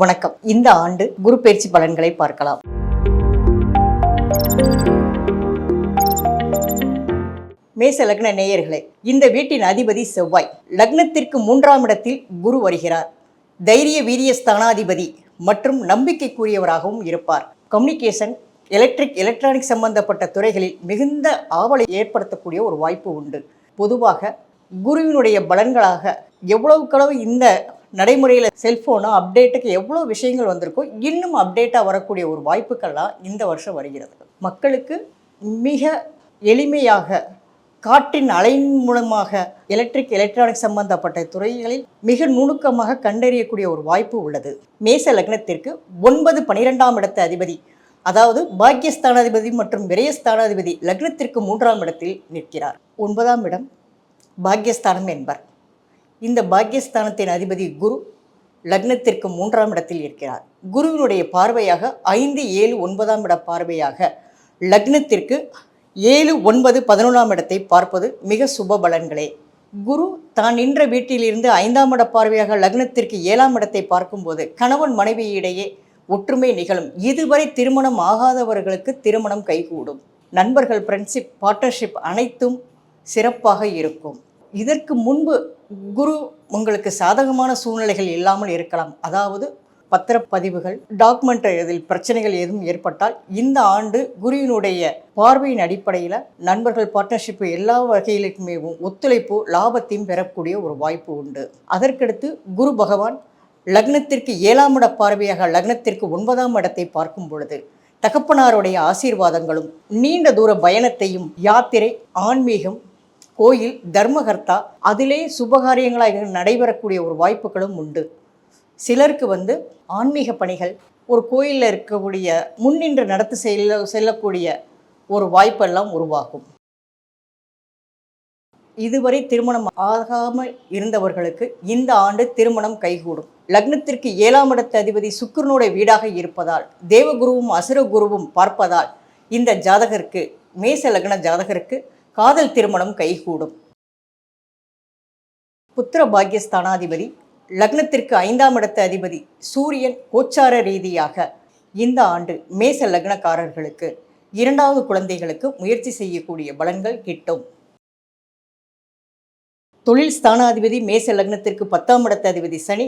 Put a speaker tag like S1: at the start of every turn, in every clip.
S1: வணக்கம். இந்த ஆண்டு குரு பயிற்சி பலன்களை பார்க்கலாம். மேச லக்ன நேயர்களே இந்த வீட்டின் அதிபதி செவ்வாய். லக்னத்திற்கு மூன்றாம் இடத்தில் குரு வருகிறார். தைரிய வீரிய ஸ்தானாதிபதி மற்றும் நம்பிக்கைக்குரியவராகவும் இருப்பார். கம்யூனிகேஷன் எலக்ட்ரிக் எலக்ட்ரானிக் சம்பந்தப்பட்ட துறைகளில் மிகுந்த ஆவலை ஏற்படுத்தக்கூடிய ஒரு வாய்ப்பு உண்டு. பொதுவாக குருவினுடைய பலன்களாக எவ்வளவுக்களவு இந்த நடைமுறையில் செல்ஃபோனோ அப்டேட்டுக்கு எவ்வளோ விஷயங்கள் வந்திருக்கோ இன்னும் அப்டேட்டாக வரக்கூடிய ஒரு வாய்ப்புகள்லாம் இந்த வருஷம் வருகிறது. மக்களுக்கு மிக எளிமையாக காற்றின் அலை மூலமாக எலக்ட்ரிக் எலக்ட்ரானிக் சம்பந்தப்பட்ட துறைகளில் மிக நுணுக்கமாக கண்டறியக்கூடிய ஒரு வாய்ப்பு உள்ளது. மேச லக்னத்திற்கு ஒன்பது பனிரெண்டாம் இடத்த அதிபதி அதாவது பாக்கியஸ்தானாதிபதி மற்றும் விரயஸ்தானாதிபதி லக்னத்திற்கு மூன்றாம் இடத்தில் நிற்கிறார். ஒன்பதாம் இடம் பாக்கியஸ்தானம் என்பர். இந்த பாக்கியஸ்தானத்தின் அதிபதி குரு லக்னத்திற்கு மூன்றாம் இடத்தில் இருக்கிறார். குருவினுடைய பார்வையாக ஐந்து ஏழு ஒன்பதாம் இட பார்வையாக லக்னத்திற்கு ஏழு ஒன்பது பதினொன்றாம் இடத்தை பார்ப்பது மிக சுப பலன்களே. குரு தான் நின்ற வீட்டிலிருந்து ஐந்தாம் இட பார்வையாக லக்னத்திற்கு ஏழாம் இடத்தை பார்க்கும்போது கணவன் மனைவியிடையே ஒற்றுமை நிகழும். இதுவரை திருமணம் ஆகாதவர்களுக்கு திருமணம் கைகூடும். நண்பர்கள் ஃப்ரெண்ட்ஷிப் பார்ட்னர்ஷிப் அனைத்தும் சிறப்பாக இருக்கும். இதற்கு முன்பு குரு உங்களுக்கு சாதகமான சூழ்நிலைகள் இல்லாமல் இருக்கலாம். அதாவது பத்திரப்பதிவுகள் டாக்குமெண்ட் இதில் பிரச்சனைகள் எதுவும் ஏற்பட்டால் இந்த ஆண்டு குருவினுடைய பார்வையின் அடிப்படையில் நண்பர்கள் பார்ட்னர்ஷிப் எல்லா வகையிலுக்குமே ஒத்துழைப்பு லாபத்தையும் பெறக்கூடிய ஒரு வாய்ப்பு உண்டு. அதற்கடுத்து குரு பகவான் லக்னத்திற்கு ஏழாம் இட பார்வையாக லக்னத்திற்கு ஒன்பதாம் இடத்தை பார்க்கும் பொழுது தகப்பனாருடைய ஆசீர்வாதங்களும் நீண்ட தூர பயணத்தையும் யாத்திரை ஆன்மீகம் கோயில் தர்மகர்த்தா அதிலே சுபகாரியங்களாக நடைபெறக்கூடிய ஒரு வாய்ப்புகளும் உண்டு. சிலருக்கு வந்து ஆன்மீக பணிகள் ஒரு கோயிலில் இருக்கக்கூடிய முன்னின்று நடத்தி செல்ல செல்லக்கூடிய ஒரு வாய்ப்பெல்லாம் உருவாகும். இதுவரை திருமணம் ஆகாமல் இருந்தவர்களுக்கு இந்த ஆண்டு திருமணம் கைகூடும். லக்னத்திற்கு ஏழாம் இடத்து அதிபதி சுக்கிரனுடைய வீடாக இருப்பதால் தேவகுருவும் அசுரகுருவும் பார்ப்பதால் இந்த ஜாதகருக்கு மேச லக்ன ஜாதகருக்கு காதல் திருமணம் கைகூடும். புத்திர பாக்கியஸ்தானாதிபதி லக்னத்திற்கு ஐந்தாம் இடத்த அதிபதி சூரியன் கோச்சார ரீதியாக இந்த ஆண்டு மேச லக்னக்காரர்களுக்கு இரண்டாவது குழந்தைகளுக்கு முயற்சி செய்யக்கூடிய பலன்கள் கிட்டும். தொழில் ஸ்தானாதிபதி மேச லக்னத்திற்கு பத்தாம் இடத்த அதிபதி சனி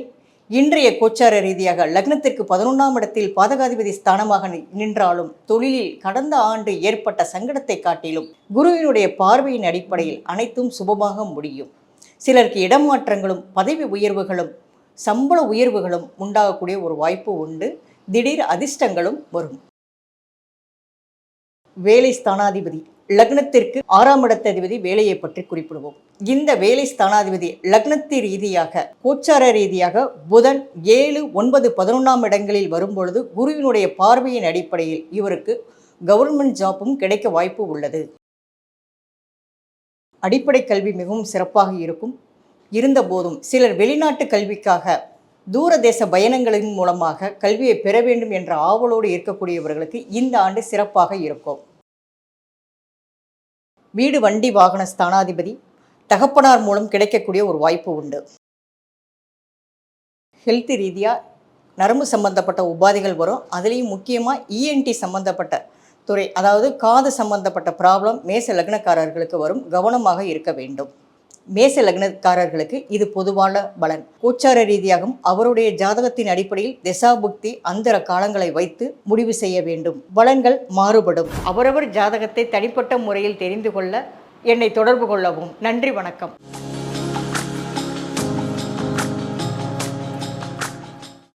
S1: இன்றைய கோச்சார ரீதியாக லக்னத்திற்கு பதினொன்றாம் இடத்தில் பாதகாதிபதி ஸ்தானமாக நி- நின்றாலும் தொழிலில் கடந்த ஆண்டு ஏற்பட்ட சங்கடத்தை காட்டிலும் குருவினுடைய பார்வையின் அடிப்படையில் அனைத்தும் சுபமாக முடியும். சிலருக்கு இடமாற்றங்களும் பதவி உயர்வுகளும் சம்பள உயர்வுகளும் உண்டாகக்கூடிய ஒரு வாய்ப்பு உண்டு. திடீர் அதிர்ஷ்டங்களும் வரும். வேலை ஸ்தானாதிபதி லக்னத்திற்கு ஆறாம் இடத்த அதிபதி வேலையை பற்றி குறிப்பிடுவோம். இந்த வேலை ஸ்தானாதிபதி லக்னத்து ரீதியாக கோச்சார ரீதியாக புதன் ஏழு ஒன்பது பதினொன்றாம் இடங்களில் வரும்பொழுது குருவினுடைய பார்வையின் அடிப்படையில் இவருக்கு கவர்மெண்ட் ஜாப்பும் கிடைக்க வாய்ப்பு உள்ளது. அடிப்படை கல்வி மிகவும் சிறப்பாக இருக்கும். இருந்தபோதும் சிலர் வெளிநாட்டு கல்விக்காக தூரதேச பயணங்களின் மூலமாக கல்வியை பெற வேண்டும் என்ற ஆவலோடு இருக்கக்கூடியவர்களுக்கு இந்த ஆண்டு சிறப்பாக இருக்கும். வீடு வண்டி வாகன ஸ்தானாதிபதி தகப்பனார் மூலம் கிடைக்கக்கூடிய ஒரு வாய்ப்பு உண்டு. ஹெல்த் ரீதியாக நரம்பு சம்பந்தப்பட்ட உபாதைகள் வரும். அதுலேயும் முக்கியமாக இஎன்டி சம்பந்தப்பட்ட துறை அதாவது காது சம்பந்தப்பட்ட ப்ராப்ளம் மேச லக்னக்காரர்களுக்கு வரும். கவனமாக இருக்க வேண்டும். மேச லக்னக்காரர்களுக்கு இது பொதுவான பலன். கோச்சார ரீதியாகவும் அவருடைய ஜாதகத்தின் அடிப்படையில் திசாபுக்தி அந்தர காலங்களை வைத்து முடிவு செய்ய வேண்டும். பலன்கள் மாறுபடும். அவரவர் ஜாதகத்தை தனிப்பட்ட முறையில் தெரிந்து கொள்ள என்னை தொடர்பு கொள்ளவும். நன்றி வணக்கம்.